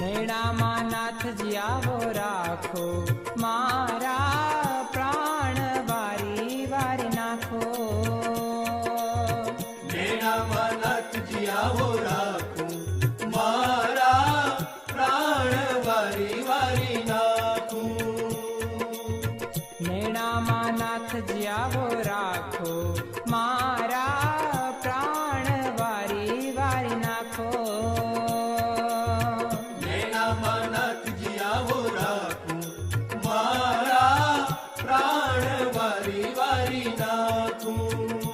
નૈણામાં નાથજી આવો રાખો. મારા પ્રાણ વારી વારી નાખો. નૈણામાં નાથજી આવો રાખો. મારા પ્રાણ વારી વારી નાખો. નૈણામાં નાથજી આવો રાખો. મારા પ્રાણ વારી حياتهم